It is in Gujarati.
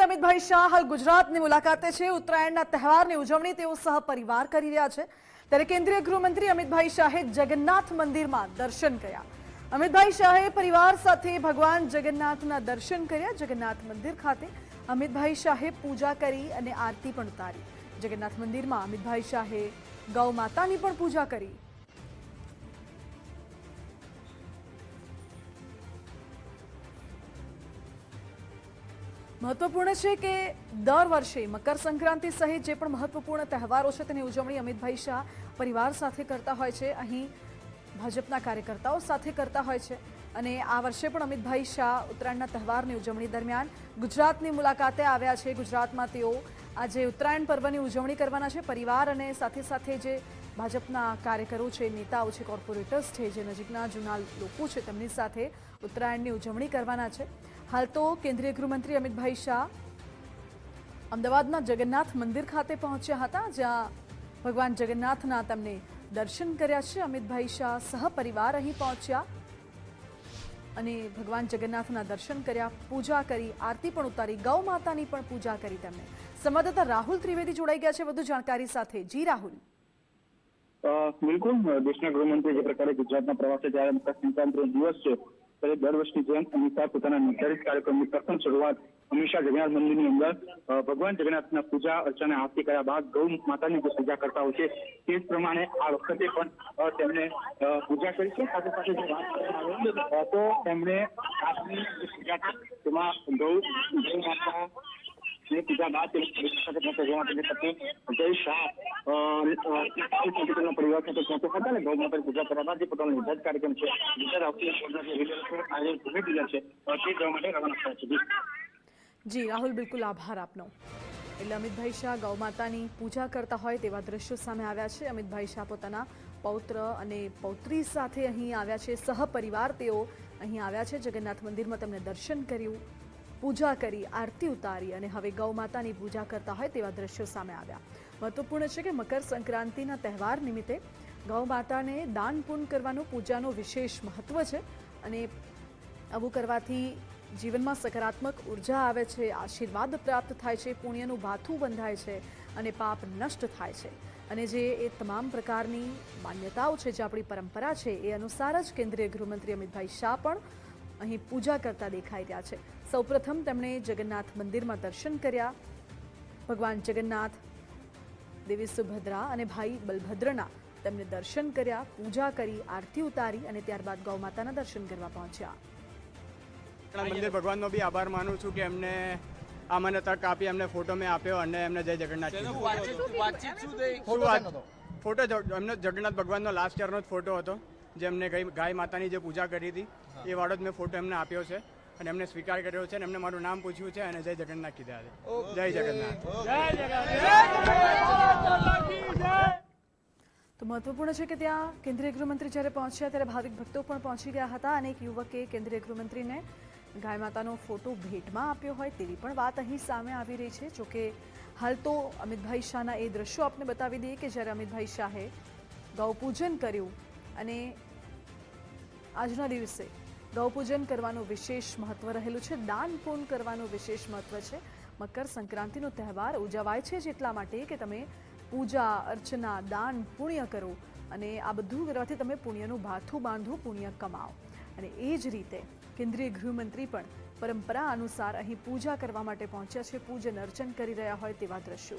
ગૃહમંત્રી અમિતભાઈ શાહ હાલ ગુજરાતની મુલાકાતે છે. ઉત્તરાયણના તહેવારની ઉજવણી તેઓ સહપરિવાર કરી રહ્યા છે. ત્યારે કેન્દ્રીય ગૃહમંત્રી અમિતભાઈ શાહે જગન્નાથ મંદિરમાં દર્શન કર્યા. અમિતભાઈ શાહે પરિવાર સાથે ભગવાન જગન્નાથના દર્શન કર્યા. જગન્નાથ મંદિર ખાતે અમિતભાઈ શાહે પૂજા કરી અને આરતી પણ ઉતારી. જગન્નાથ મંદિરમાં અમિતભાઈ શાહે ગૌ માતાની પણ પૂજા કરી. મહત્વપૂર્ણ છે કે દર વર્ષે મકર સંક્રાંતિ સહિત જે પણ મહત્વપૂર્ણ તહેવારો છે તેની ઉજવણી અમિતભાઈ શાહ પરિવાર સાથે કરતા હોય છે. અહીં ભાજપના કાર્યકર્તાઓ સાથે કરતા હોય છે. અને આ વર્ષે પણ અમિતભાઈ શાહ ઉત્તરાયણના તહેવારની ઉજવણી દરમિયાન ગુજરાતની મુલાકાતે આવ્યા છે. ગુજરાતમાં તેઓ આજે ઉત્તરાયણ પર્વની ઉજવણી કરવાના છે. પરિવાર અને સાથે સાથે જે ભાજપના કાર્યકરો છે, નેતાઓ છે, કોર્પોરેટર્સ છે, જે નજીકના જૂના લોકો છે, તેમની સાથે ઉત્તરાયણની ઉજવણી કરવાના છે. હાલ તો કેન્દ્રીય ગૃહમંત્રી અમિતભાઈ શાહ અમદાવાદના જગન્નાથ મંદિર ખાતે પહોંચ્યા હતા, જ્યાં ભગવાન જગન્નાથના તેમને દર્શન કર્યા છે. અમિતભાઈ શાહ સહપરિવાર અહીં પહોંચ્યા. અને ભગવાન જગન્નાથના દર્શન કર્યા, પૂજા કરી, આરતી પણ ઉતારી, ગૌ માતાની પણ પૂજા કરી તેમણે. સંવાદદાતા રાહુલ ત્રિવેદી જોડાઈ ગયા છે વધુ જાણકારી સાથે. જી રાહુલ. બિલકુલ. દેશના ગૃહમંત્રી જે પ્રકારે ગુજરાતના પ્રવાસે જ્યારે મકર સંક્રાંતિનો દિવસ છે ત્યારે દર વર્ષની જેમ અમિત પોતાના નિર્ધારિત કાર્યક્રમની પ્રથમ શરૂઆત હંમેશા જગન્નાથ મંદિરની અંદર ભગવાન જગન્નાથના પૂજા અર્ચના આરતી કર્યા બાદ ગૌ માતાની જે પૂજા કરતા હોય છે, તે જ પ્રમાણે આ વખતે પણ તેમણે પૂજા કરી છે. સાથે સાથે જે વાત તો તેમણે આજની પૂજા છે, તેમાં ગૌ ગૌ માતા પૂજા પત્ની જય શાહ પોતાના પરિવાર સાથે પહોંચ્યા હતા ને ગૌ માતાની પૂજા કરવા જે પોતાનો નિર્ધારિત કાર્યક્રમ છે. ગુજરાત આવતી સ્પર્ધા જે relay છે, આજે ભૂમિ પૂજન છે. તે જવા માટે રવાના થયા છે. જી. રાહુલ બિલકુલ આભાર આપનો. એટલે અમિતભાઈ શાહ ગૌ માતાની પૂજા કરતા હોય તેવા દ્રશ્યો સામે આવ્યા છે. અમિતભાઈ શાહ પોતાના પૌત્ર અને પૌત્રી સાથે અહીં આવ્યા છે. સહપરિવાર તેઓ અહીં આવ્યા છે. જગન્નાથ મંદિરમાં તેમને દર્શન કર્યું. પૂજા કરી, આરતી ઉતારી અને હવે ગૌ માતાની પૂજા કરતા હોય તેવા દ્રશ્યો સામે આવ્યા. મહત્વપૂર્ણ છે કે મકર સંક્રાંતિના તહેવાર નિમિત્તે ગૌ માતાને દાન પૂર્ણ કરવાનું પૂજાનો વિશેષ મહત્વ છે અને આવું કરવાથી જીવનમાં સકારાત્મક ઊર્જા આવે છે, આશીર્વાદ પ્રાપ્ત થાય છે, પુણ્યનું ભાથું બંધાય છે અને પાપ નષ્ટ થાય છે. અને જે એ તમામ પ્રકારની માન્યતાઓ છે, જે આપણી પરંપરા છે, એ અનુસાર જ કેન્દ્રીય ગૃહમંત્રી અમિતભાઈ શાહ પણ અહીં પૂજા કરતા દેખાઈ રહ્યા છે. સૌપ્રથમ તેમણે જગન્નાથ મંદિરમાં દર્શન કર્યા. ભગવાન જગન્નાથ દેવી સુભદ્રા અને ભાઈ બલભદ્રના તેમને દર્શન કર્યા પૂજા કરી આરતી ઉતારી અને ત્યારબાદ ગૌ માતાના દર્શન કરવા પહોંચ્યા. મંદિર ભગવાનનો બી આભાર માનું છું કે એમને આ મને તક આપી એમને ફોટો મેં આપ્યો અને એમને જય જગન્નાથ ફોટો એમનો જગન્નાથ ભગવાનનો લાસ્ટ યરનો જ ફોટો હતો. જે એમને ગાય ગાય માતાની જે પૂજા કરી હતી એ વાળો જ મેં ફોટો એમને આપ્યો છે અને એમને સ્વીકાર કર્યો છે અને એમને મારું નામ પૂછ્યું છે અને જય જગન્નાથ કીધા છે. જય જગન્નાથ. તો મહત્વપૂર્ણ છે કે ત્યાં કેન્દ્રીય ગૃહમંત્રી જ્યારે પહોંચ્યા ત્યારે ભાવિક ભક્તો પણ પહોંચી ગયા હતા અને એક યુવકે કેન્દ્રીય ગૃહમંત્રીને ગાય માતાનો ફોટો ભેટમાં આપ્યો હોય તેવી પણ વાત અહીં સામે આવી રહી છે. જોકે હાલ તો અમિતભાઈ શાહના એ દ્રશ્યો આપને બતાવી દઈએ કે જ્યારે અમિતભાઈ શાહે ગૌપૂજન કર્યું અને આજના દિવસે ગૌપૂજન કરવાનું વિશેષ મહત્વ રહેલું છે. દાન પૂન કરવાનું વિશેષ મહત્વ છે. મકર સંક્રાંતિનો તહેવાર ઉજવાય છે જ એટલા માટે કે તમે પૂજા, અર્ચના, દાન, પુણ્ય કરો અને આ બધું કરવાથી તમે પુણ્યનું ભાથું બાંધો, પુણ્ય કમાઓ. અને એ જ રીતે કેન્દ્રીય ગૃહમંત્રી પણ પરંપરા અનુસાર અહીં પૂજા કરવા માટે પહોંચ્યા છે. પૂજન અર્ચન કરી રહ્યા હોય તેવા દ્રશ્યો.